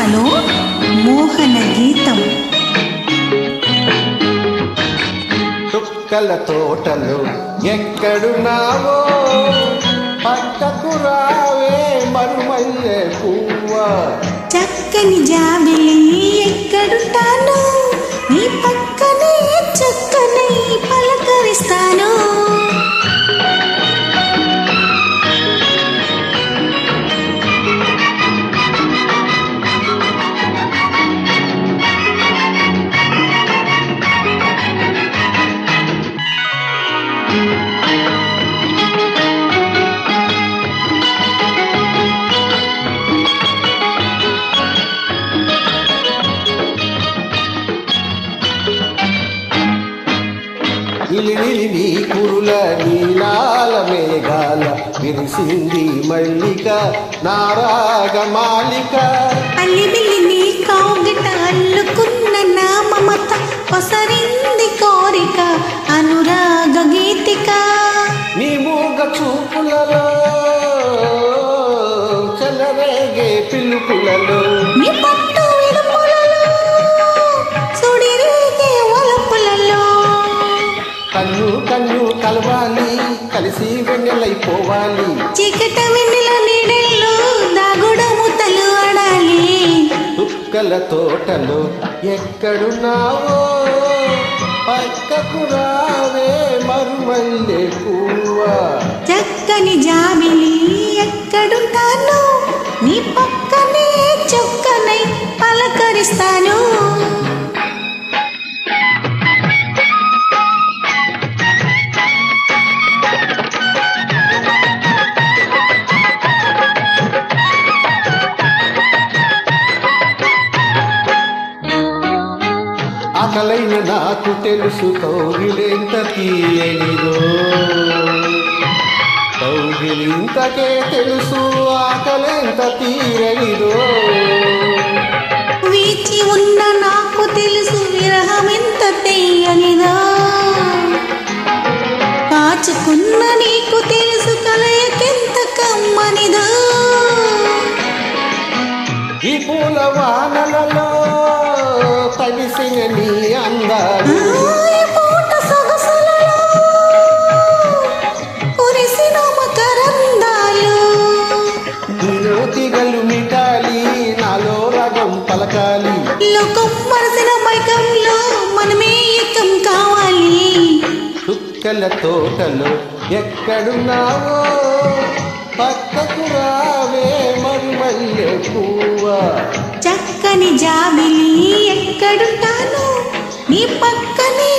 సినిమాలో మోహన గీతం. చుక్కల తోటలు ఎక్కడున్నావో? పక్కకు రావే మరుమల్లె పువ్వా. చక్కని జాబిలి ఎక్కడుంటాను? నీ పక్కనే నిలి నీ కురుల నీలాల మేఘాల విరిసింది మల్లిక నారాగ మాలిక. నీ కౌగిట అల్లుకున్న నా మమత పసరింది కోరిక అనురాగ గీతిక. నీ మూగ చూపులలో చెలరేగే పిలుపులలో కన్ను కన్ను కలవాలి కలిసి వెన్నెలైపోవాలి. చీకట వెన్నెల నీడల్లో ఆడాలి. తోటలో ఎక్కడున్నావో? పక్కకు రావే మరుమల్లె పువ్వా. చక్కని జాబిలి ఎక్కడుంటాను? నీ పక్కనే చొక్కనై పలకరిస్తాను. ఆకలైన నాకు తెలుసు కౌగిలింత తీయనిదో కౌగిలింతకే తెలుసు ఆకలెంత తీయనిదో వీచి ఉన్న నాకు తెలుసు విరహం ఎంత తెయ్యనిదా? కాచుకున్న నీకు తెలుసు కలయకెంత కమ్మనిదో? ఈ పూల వానలలో తడిసిన నీ అందాలు ఆయ్ పూట సొగసులలో కురిసిన మకరందాలు. నీలో తిగలు మిటాలి నాలో రగం పలకాలి. లోకం మరసిన మైకంలో మనమే ఏకం కావాలి. చుక్కల తోటలో ఎక్కడున్నావో పక్కకు రావే మరుమల్లె పువ్వా చక్కని జాబిలి ఎక్కడుంటాను నీ పక్కనే